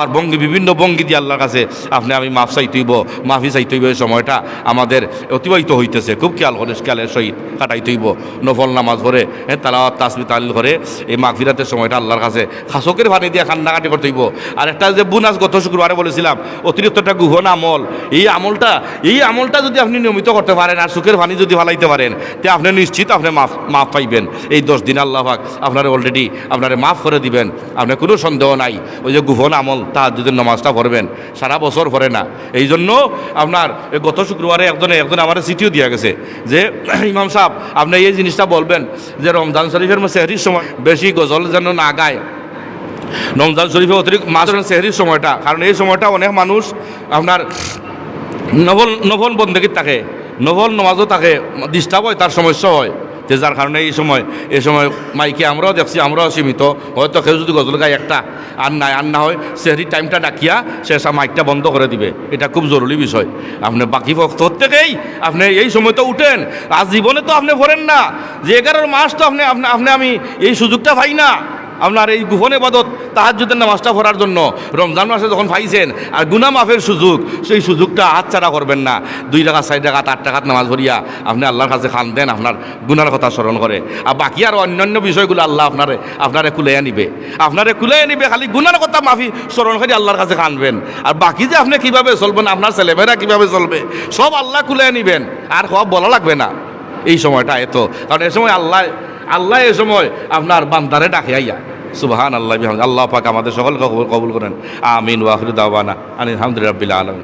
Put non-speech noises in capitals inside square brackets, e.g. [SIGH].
আর ভঙ্গি, বিভিন্ন ভঙ্গি দিয়ে আল্লাহর কাছে আপনি, আমি মাফ চাইতেইব মাফি চাইতেইব এই সময়টা আমাদের অতিবাহিত হইতেছে। খুব খেয়াল করে খেয়ালের সহিত কাটাইতেইব নফল নামাজ ভরে হ্যাঁ তালাওয়াত তাসমি তাল করে এই মাগফিরাতের সময়টা আল্লাহর কাছে খাসকের পানি দিয়ে কান্নাকাটি করতে হইব। আর একটা যে বুনাস গত শুক্রবারে বলেছিলাম অতিরিক্ত একটা গুহন আমল। এই আমলটা এই আমলটা যদি আপনি নিয়মিত করতে পারেন আর সুখের পানি যদি ফালাইতে পারেন, তে আপনি নিশ্চিত আপনি মাফ মাফ পাইবেন। এই দশ দিন আল্লাহ আপনার অলরেডি আপনারে মাফ করে দিবেন। আপনার কোনো সন্দেহ নাই। ওই যে গুহন আমল যদি নামাজটা পড়বেন, সারা বছর পড়ে না। এই জন্য আপনার গত শুক্রবারে একজনে একজন আমার চিঠিও দিয়া গেছে যে, [CLEARS THROAT] ইমাম সাহেব, আপনি এই জিনিসটা বলবেন যে রমজান শরীফের সেহরির সময় বেশি গজল যেন না গায়। রমজান শরীফে অতিরিক্ত মাস সেহরির সময়টা, কারণ এই সময়টা অনেক মানুষ আপনার নভল নভল বন্দেগীর থাকে নভল নমাজও থাকে ডিস্টার্ব হয় তার সমস্যা হয়। যে যার কারণে এই সময় এই সময় মাইকে আমরাও দেখছি, আমরাও সীমিত। হয়তো কেউ যদি গজল গায়ে একটা, আর নাই আর না হয় সেহরির টাইমটা ডাকিয়া সে মাইকটা বন্ধ করে দিবে। এটা খুব জরুরি বিষয়। আপনি বাকি প্রত্যেকেই, আপনি এই সময় তো উঠেন, আর জীবনে তো আপনি ভরেন না। যে এগারোর মাস তো আপনি আপনি আমি এই সুযোগটা পাই না। আপনার এই গুহনে বাদত তাহাজুদের নামাজটা পড়ার জন্য রমজান মাসে যখন পাইছেন, আর গুনা মাফের সুযোগ, সেই সুযোগটা হাতছাড়া করবেন না। দুই টাকা, চার টাকা, আট টাকাত নামাজ ভরিয়া আপনি আল্লাহর কাছে খান দেন, আপনার গুনার কথা স্মরণ করে। আর বাকি আর অন্যান্য বিষয়গুলো আল্লাহ আপনারে আপনারে কুলাইয়া নিবে। আপনারে কুলাইয়া নিবে, খালি গুনার কথা মাফি স্মরণ করে আল্লাহর কাছে খানবেন। আর বাকি যে আপনি কীভাবে চলবেন, আপনার ছেলেমেয়েরা কীভাবে চলবে, সব আল্লাহ কুলাইয়া নিবেন। আর সব বলা লাগবে না। এই সময়টা এত। কারণ এই সময় আল্লাহ আল্লাহ এ সময় আপনার বান্দারে ডাকে, আইয়া। সুবাহান আল্লাহ আল্লাহ পাক আমাদের সকলকে কবুল- করেন। আমিন ওয়াহরুদ্দাওয়ানা আনিল হামদুলিল্লাহ আলমিন।